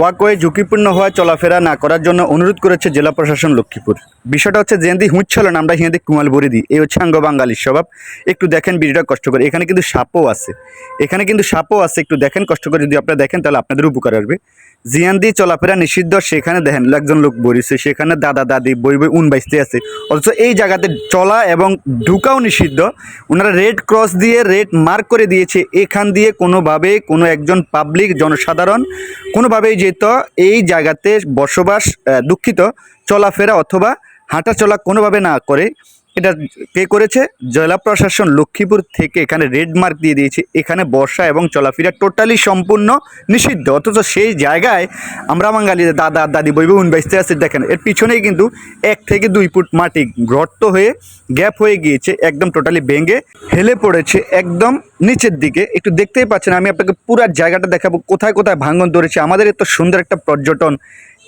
Walkway ঝুঁকিপূর্ণ হওয়া চলাফেরা না করার জন্য অনুরোধ করেছে জেলা প্রশাসন লক্ষ্মীপুর। বিষয়টা হচ্ছে যেহেতু না, আমরা হিন্দি কুমাল বরে দিই এই হচ্ছে আঙ্গ বাঙালির স্বভাব। একটু দেখেন ভিডিওটা কষ্ট করে। এখানে কিন্তু সাপও আছে। এখানে কিন্তু সাপও আছে। একটু দেখেন কষ্ট করে যদি আপনারা দেখেন, তাহলে আপনাদের উপকার আসবে। জিয়ান চলাফেরা নিষিদ্ধ, সেখানে দেখেন একজন লোক বরিছে সেখানে দাদা, দাদি, বই বই উন বাইসতে আছে। অথচ এই জায়গাতে চলা এবং ঢুকাও নিষিদ্ধ। ওনারা রেড ক্রস দিয়ে রেড মার্ক করে দিয়েছে। এখান দিয়ে কোনোভাবে কোনো একজন পাবলিক, জনসাধারণ, কোনোভাবেই যেত এই জায়গাতে বসবাস দুঃখিত চলাফেরা অথবা হাঁটাচলা কোনোভাবে না করে এটা কে করেছে জেলা প্রশাসন লক্ষ্মীপুর থেকে। এখানে রেড মার্ক দিয়ে দিয়েছে। এখানে বর্ষা এবং চলাফেরা টোটালি সম্পূর্ণ নিষিদ্ধ। অথচ সেই জায়গায় আমরা বাঙালি দাদা, দাদি বইবে উন বাইসতে আছে, দেখেন। এর পিছনেই কিন্তু এক থেকে দুই ফুট মাটি গর্ত হয়ে গ্যাপ হয়ে গিয়েছে, একদম টোটালি ভেঙে হেলে পড়েছে, একদম নিচের দিকে। একটু দেখতেই পাচ্ছেন, আমি আপনাকে পুরো জায়গাটা দেখাবো। কোথায় কোথায় ভাঙন ধরেছে? আমাদের এত সুন্দর একটা পর্যটন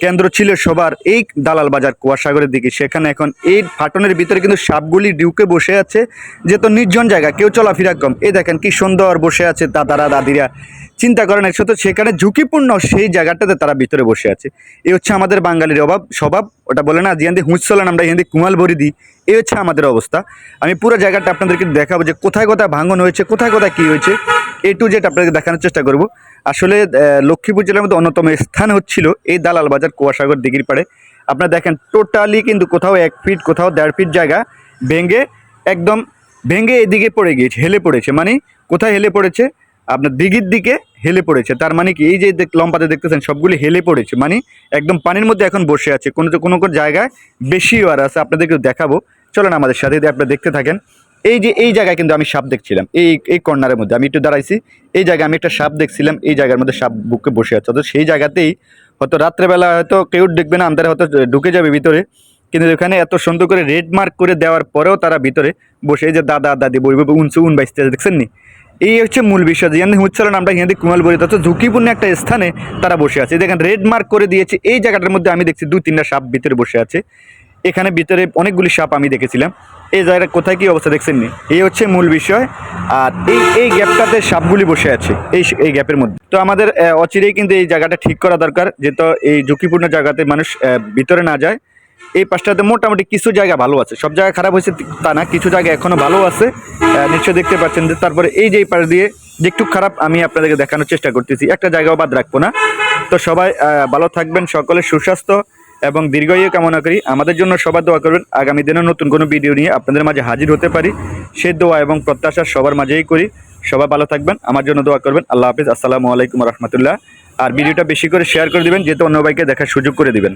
কেন্দ্র ছিল সবার এই দালাল বাজার কুয়াশাগরের দিকে। সেখানে এখন এই ফাটনের ভিতরে কিন্তু সাপগুলি ডিউকে বসে আছে। যে তো নির্জন জায়গা, কেউ চলাফেরা কম। এই দেখেন কি সুন্দর বসে আছে দাদারা, দাদিরা। চিন্তা করেন একসাথে সেখানে ঝুঁকিপূর্ণ সেই জায়গাটাতে তারা ভিতরে বসে আছে। এই হচ্ছে আমাদের বাঙালির অভাব, স্বভাব। ওটা বলে না, যে হিন্দি হুঁচলান আমরা হিন্দি কুমাল ভরি দিই। এই হচ্ছে আমাদের অবস্থা। আমি পুরো জায়গাটা আপনাদেরকে দেখাবো যে কোথায় কোথায় ভাঙন হয়েছে, কোথায় কোথায় কী হয়েছে। এ টু জেড আপনাকে দেখানোর চেষ্টা করব। আসলে লক্ষ্মীপুর জেলার মধ্যে অন্যতম স্থান হচ্ছিল এই দালাল বাজার কুয়াশাগর দিঘির পাড়ে। আপনারা দেখেন, টোটালি কিন্তু কোথাও এক ফিট কোথাও দেড় ফিট জায়গা ভেঙে একদম ভেঙে এদিকে পড়ে গিয়েছে, হেলে পড়েছে। মানে কোথায় হেলে পড়েছে? আপনার দিঘির দিকে হেলে পড়েছে। তার মানে কি, এই যে লম্বাতে দেখতেছেন, সবগুলি হেলে পড়েছে। মানে একদম পানির মধ্যে এখন বসে আছে। কোনো কোনো কোনো জায়গায় বেশি আর আছে। আপনাদেরকে দেখাবো। চলেন আমাদের সাথে আপনারা দেখতে থাকেন। এই যে এই জায়গায় কিন্তু আমি সাপ দেখছিলাম। এই এই কর্নারের মধ্যে আমি একটু দাঁড়াইছি। এই জায়গায় আমি একটা সাপ দেখছিলাম। এই জায়গার মধ্যে সাপ বুকে বসে আছে। অর্থাৎ সেই জায়গাতেই হয়তো রাত্রেবেলা হয়তো কেউ দেখবে না আন্ধারে হয়তো ঢুকে যাবে ভিতরে। কিন্তু এখানে এত সুন্দর করে রেড মার্ক করে দেওয়ার পরেও তারা ভিতরে বসে যে দাদা দাদি বই উনসু উন বাইসতে আছে, দেখছেন নি এই হচ্ছে মূল বিষয়। যে হিন্দি হুচ্ছালন আমরা হিন্দি কুমাল বলি তত ঝুঁকিপূর্ণ একটা স্থানে তারা বসে আছে। দেখেন রেড মার্ক করে দিয়েছে। এই জায়গাটার মধ্যে আমি দেখছি দু তিনটা সাপ ভিতরে বসে আছে। এখানে ভিতরে অনেকগুলি সাপ আমি দেখেছিলাম। এই জায়গাটা কোথায় কি অবস্থা দেখছেন নি? এই হচ্ছে মূল বিষয়। আর এই এই গ্যাপটাতে সাপগুলি বসে আছে এই এই গ্যাপের মধ্যে। তো আমাদের অচিরেই কিন্তু এই জায়গাটা ঠিক করা দরকার যেহেতু এই ঝুঁকিপূর্ণ জায়গাতে মানুষ ভিতরে না যায়। এই পাশটাতে মোটামুটি কিছু জায়গা ভালো আছে। সব জায়গা খারাপ হয়েছে তা না কিছু জায়গা এখনও ভালো আছে। আহ, নিশ্চয়ই দেখতে পাচ্ছেন যে তারপরে এই যে পাশ দিয়ে যে একটু খারাপ আমি আপনাদেরকে দেখানোর চেষ্টা করতেছি। একটা জায়গাও বাদ রাখব না। তো সবাই ভালো থাকবেন সকলে সুস্বাস্থ্য। এবং দীর্ঘায়ু কামনা করি। আমাদের জন্য সবার দোয়া করবেন। আগামী দিনে নতুন কোনো ভিডিও নিয়ে আপনাদের মাঝে হাজির হতে পারি। সে দোয়া এবং প্রত্যাশা সবার মাঝেই করি। সবাই ভালো থাকবেন। আমার জন্য দোয়া করবেন। আল্লাহ হাফিজ। আসসালামু আলাইকুম রহমতুল্লাহ। আর ভিডিওটা বেশি করে শেয়ার করে দিবেন, যেহেতু অন্য ভাইকে দেখার সুযোগ করে দিবেন।